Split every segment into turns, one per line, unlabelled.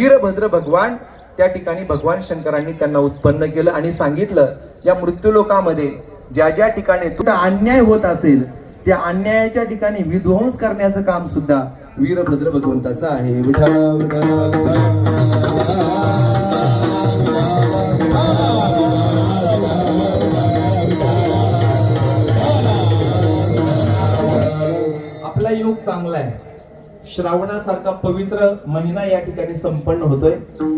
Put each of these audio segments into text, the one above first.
वीरभद्र भगवान त्या ठिकाणी भगवान शंकरांनी त्यांना उत्पन्न केलं आणि सांगितलं या मृत्यूलोकामध्ये ज्या ज्या ठिकाणी अन्याय होत असेल त्या अन्यायाच्या ठिकाणी विध्वंस करण्याचं काम सुद्धा वीरभद्र भगवंताचं आहे. श्रावणासारखा पवित्र महिना या ठिकाणी संपन्न होतोय.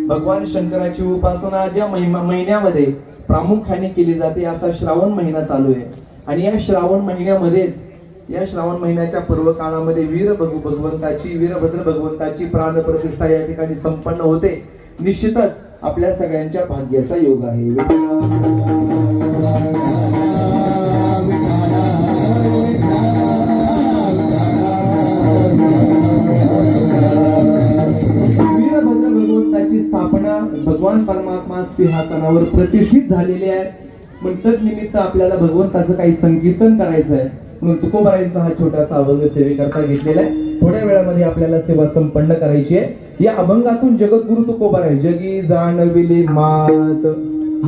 भगवान शंकराची उपासना ज्या महिमा महिन्यामध्ये प्रामुख्याने केली जाते असा श्रावण महिना चालू आहे. आणि या श्रावण महिन्यामध्येच या श्रावण महिन्याच्या पर्व काळामध्ये वीर भगव भगवंताची वीरभद्र भगवंताची प्राणप्रतिष्ठा या ठिकाणी संपन्न होते. निश्चितच आपल्या सगळ्यांच्या भाग्याचा योग आहे. भगवान परमात्मा सिंहासनावर प्रतिष्ठित झालेली आहे पण तद्निमित्त आपल्याला भगवंताचं काही संकीर्तन करायचं आहे. म्हणून तुकोबारायांचा हा छोटासा अभंग सेवेकरता घेतलेला आहे. थोड्या वेळामध्ये आपल्याला सेवा संपन्न करायची आहे. या अभंगातून जगद्गुरु तुकोबाराय जगी जाणविले मात.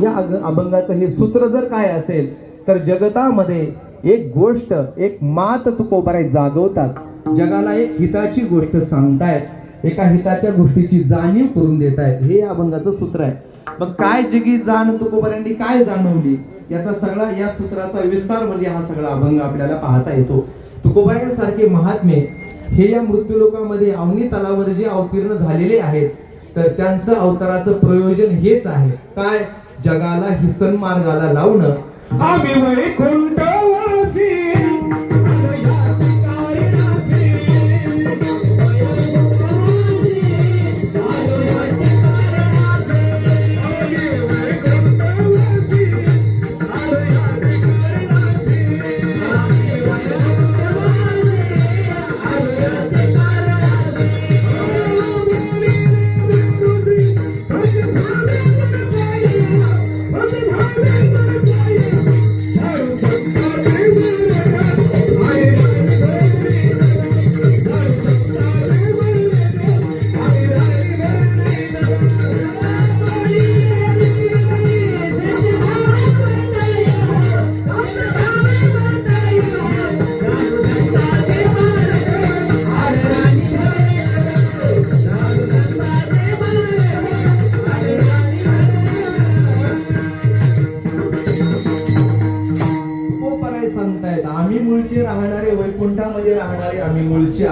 या अभंगाचं हे सूत्र जर काय असेल तर जगतामध्ये एक गोष्ट एक मात तुकोबाराय जागवतात. जगाला एक हिताची गोष्ट सांगतायत. एका हिताच्या गोष्टीची जाणीव करून देत आहेत. हे या अभंगाचं सूत्र आहे. मग काय जगी जाण तुकोबऱ्यांनी काय जाणवली? याचा सगळा या सूत्राचा विस्तार म्हणजे हा सगळा अभंग आपल्याला पाहता येतो. तुकोबारांसारखे महात्मे हे या मृत्यूलोकामध्ये अवनी तलावर जे अवतीर्ण झालेले आहेत तर त्यांचं अवताराचं प्रयोजन हेच आहे. काय? जगाला ही सन्मार्गाला लावणं. आम्ही वैकुंठवासी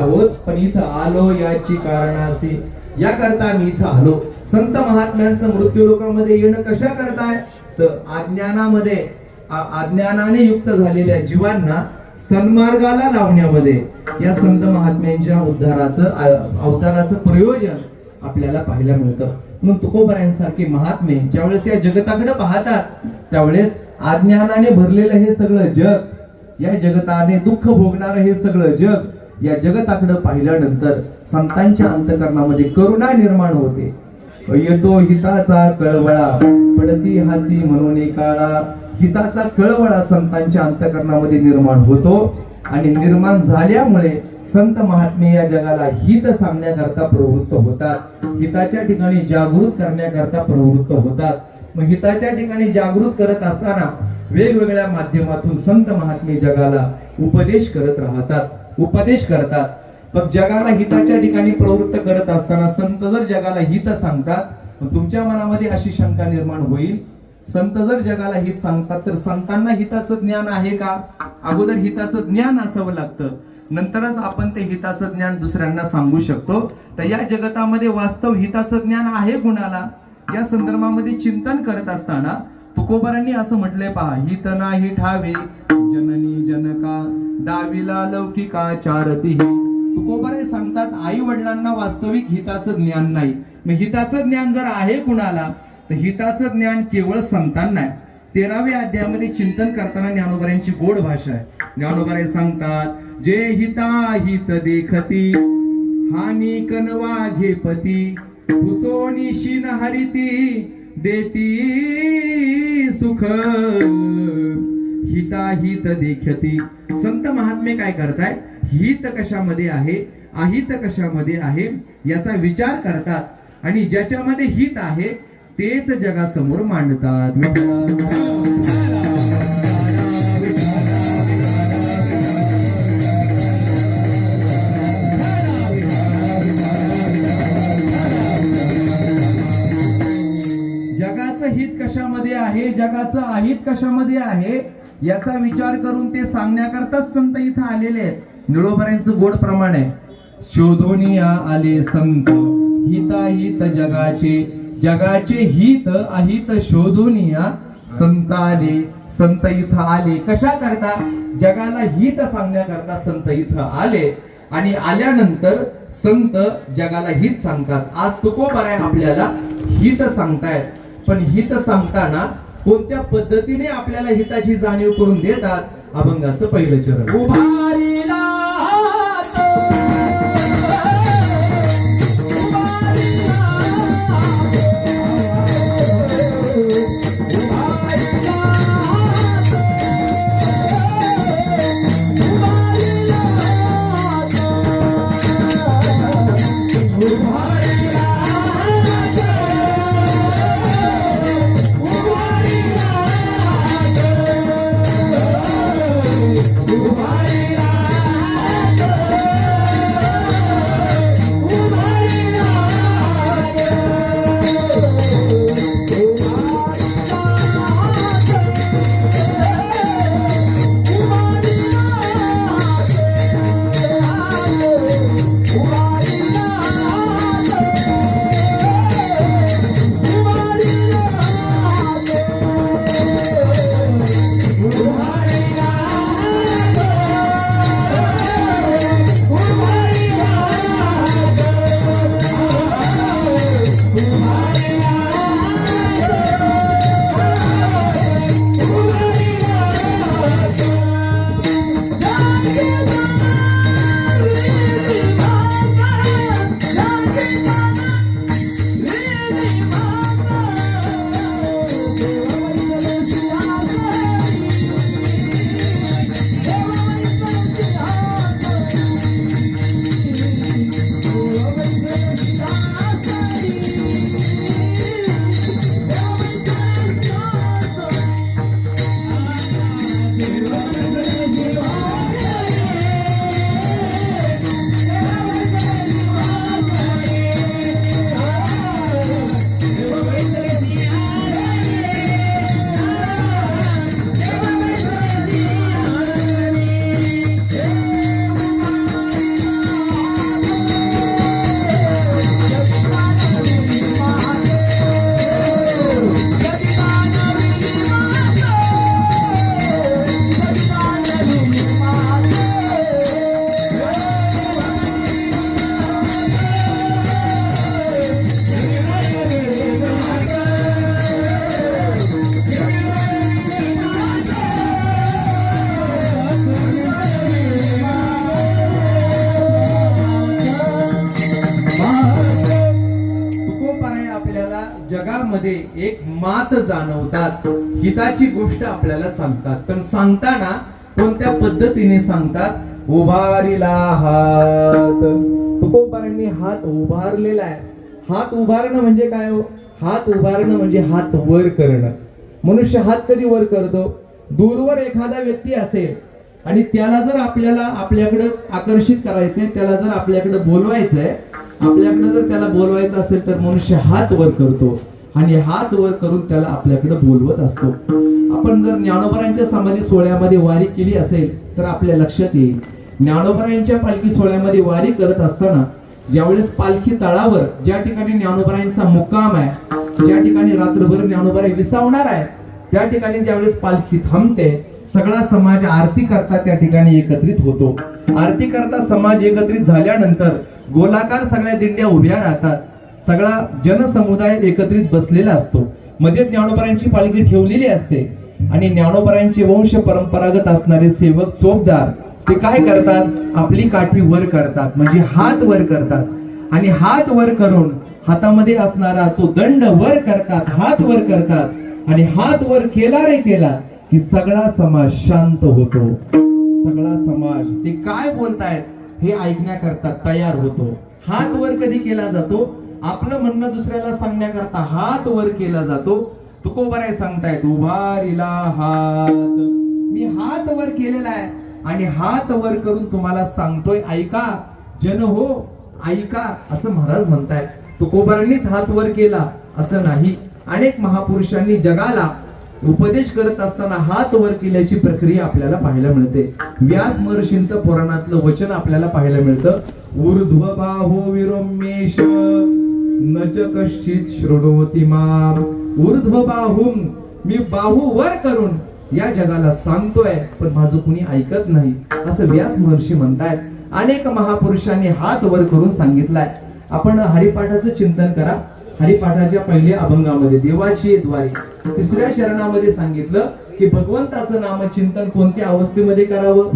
आहोत पण इथं आलो याची कारणासी. या करता आम्ही इथं आलो. संत महात्म्यांचं मृत्यू लोकांमध्ये येणं कशा करताय? तर अज्ञानामध्ये अज्ञानाने युक्त झालेल्या जीवांना सन्मार्गाला लावण्यामध्ये या संत महात्म्यांच्या उद्धाराचं अवताराचं प्रयोजन आपल्याला पाहायला मिळतं. म्हणून तुकोबऱ्यांसारखे महात्मे ज्यावेळेस या जगताकडे पाहतात त्यावेळेस अज्ञानाने भरलेलं हे सगळं जग या जगताने दुःख भोगणारं हे सगळं जग या जगताकडे पाहिल्यानंतर संतांच्या अंतकरणामध्ये करुणा निर्माण होते. येतो हिताचा कळवळा पडती हाती म्हणून काळा हिताचा कळवळा संतांच्या अंतकरणामध्ये निर्माण होतो आणि निर्माण झाल्यामुळे संत महात्मे या जगाला हित सांगण्याकरता प्रवृत्त होतात. हिताच्या ठिकाणी जागृत करण्याकरता प्रवृत्त होतात. मग हिताच्या ठिकाणी जागृत करत असताना वेगवेगळ्या माध्यमातून संत महात्मे जगाला उपदेश करत राहतात. उपदेश करतात. पण जगाला हिताच्या ठिकाणी प्रवृत्त करत असताना संत जर जगाला हित सांगतात तुमच्या मनामध्ये अशी शंका निर्माण होईल. संत जर जगाला हित सांगतात तर संतांना हिताचं ज्ञान आहे का? अगोदर हिताचं ज्ञान असावं लागतं. नंतरच आपण ते हिताचं ज्ञान दुसऱ्यांना सांगू शकतो. तर या जगतामध्ये वास्तव हिताचं ज्ञान आहे कुणाला? या संदर्भामध्ये चिंतन करत असताना तुकोबारांनी असं म्हटलंय पहा हित नाही ठावे जननी जनका दाविला लौकिका चारती तुकोबारे सांगतात आई वडिलांना वास्तविक हिताचं ज्ञान नाही. मग हिताचं ज्ञान जर आहे कुणाला तर हिताचं ज्ञान केवळ संतांना आहे तेराव्या अध्यायामध्ये चिंतन करताना ज्ञानोबाऱ्यांची गोड भाषा आहे. ज्ञानोबारे सांगतात जे हिता हित देखती हानी कनवा घे पती शिन हरिती देती सुख. हिता हित देखती. संत महात्मे काय करताय हित कशामध्ये आहे? अहित कशामध्ये आहे? याचा विचार करतात. आणि ज्याच्यामध्ये हित आहे तेच जगासमोर मांडतात. जगाचं हित कशामध्ये आहे? जगाचं अहित कशामध्ये आहे? याचा विचार करून ते सांगण्याकरताच संत इथं आलेले आहेत. निळोबऱ्यांचं गोड प्रमाण आहे. शोधोनिया आले संत हिताहित जगाचे. जगाचे हित अहित शोधोनिया संत आले. संत इथं आले. कशा करता? जगाला हित सांगण्याकरता संत इथं आले. आणि आल्यानंतर संत जगाला हित सांगतात. आज तुकोबाराय आपल्याला हित सांगतायत. पण हित सांगताना कोणत्या पद्धतीने आपल्याला हिताची जाणीव करून देतात? अभंगाचं पहिलं चरण. उभा मात हिताची गोष्ट आपल्याला सांगतात. पण सांगताना कोणत्या पद्धतीने सांगतात? उभारीला हात. तुकोबारांनी हात उभारलेला आहे. हात उभारणं म्हणजे काय हो? हात उभारणं म्हणजे हात वर करणं. मनुष्य हात कधी वर करतो? दूरवर एखादा व्यक्ती असेल आणि त्याला जर आपल्याला आपल्याकडे आकर्षित करायचंय त्याला जर आपल्याकडे बोलवायचंय आपल्याकडे जर त्याला बोलवायचं असेल तर मनुष्य हात वर करतो. आणि हात वर करून त्याला आपल्याकडे बोलवत असतो. आपण जर ज्ञानोबरांच्या समाधी सोहळ्यामध्ये वारी केली असेल तर आपल्या लक्षात येईल. ज्ञानोबरांच्या पालखी सोहळ्यामध्ये वारी करत असताना ज्यावेळेस पालखी तळावर ज्या ठिकाणी ज्ञानोबरांचा मुक्काम आहे ज्या ठिकाणी रात्रभर ज्ञानोबराय विसावणार आहे त्या ठिकाणी ज्यावेळेस पालखी थांबते सगळा समाज आरती करता त्या ठिकाणी एकत्रित होतो. आरती करता समाज एकत्रित झाल्यानंतर गोलाकार सगळ्या दिंड्या उभ्या राहतात. सगळा जनसमुदाय एकत्रित बसलेला असतो. मध्ये ज्ञानोपरांची पालखी ठेवलेली असते. आणि ज्ञानोपरांचे वंश परंपरागत असणारे सेवक चोपदार ते काय करतात? आपली काठी वर करतात. म्हणजे हात वर करतात. आणि हात वर करून हातामध्ये असणारा तो दंड वर करतात हात वर करतात. आणि हात वर केला रे केला की सगळा समाज शांत होतो. सगळा समाज ते काय बोलतायत? हे ऐकण्याकरता तयार होतो. हात वर कधी केला जातो? आपलं म्हणणं दुसऱ्याला सांगण्याकरता हात वर केला जातो. तुकोबराय सांगतायत उभारीला हात. मी हात वर केलेला आहे आणि हात वर करून तुम्हाला सांगतोय ऐका जन हो ऐका असं महाराज म्हणतायत. तुकोबारांनीच हात वर केला असं नाही. अनेक महापुरुषांनी जगाला उपदेश करत असताना हात वर केल्याची प्रक्रिया आपल्याला पाहायला मिळते. व्यास महर्षींचं पुराणातलं वचन आपल्याला पाहायला मिळतं. ऊर्ध्व बाहो विरोमेश न च कश्चित शृणोति माम ऊर्ध्व बाहुम मी बाहू वर करून या जगाला सांगतोय पण माझं कुणी ऐकत नाही असं व्यास महर्षी म्हणतायत. अनेक महापुरुषांनी हात वर करून सांगितलाय. आपण हरिपाठाचं चिंतन करा. हरिपाठाच्या पहिल्या अभंगामध्ये देवाची द्वारे. तिसऱ्या चरणामध्ये सांगितलं की भगवंताचं नामचिंतन कोणत्या अवस्थेमध्ये करावं?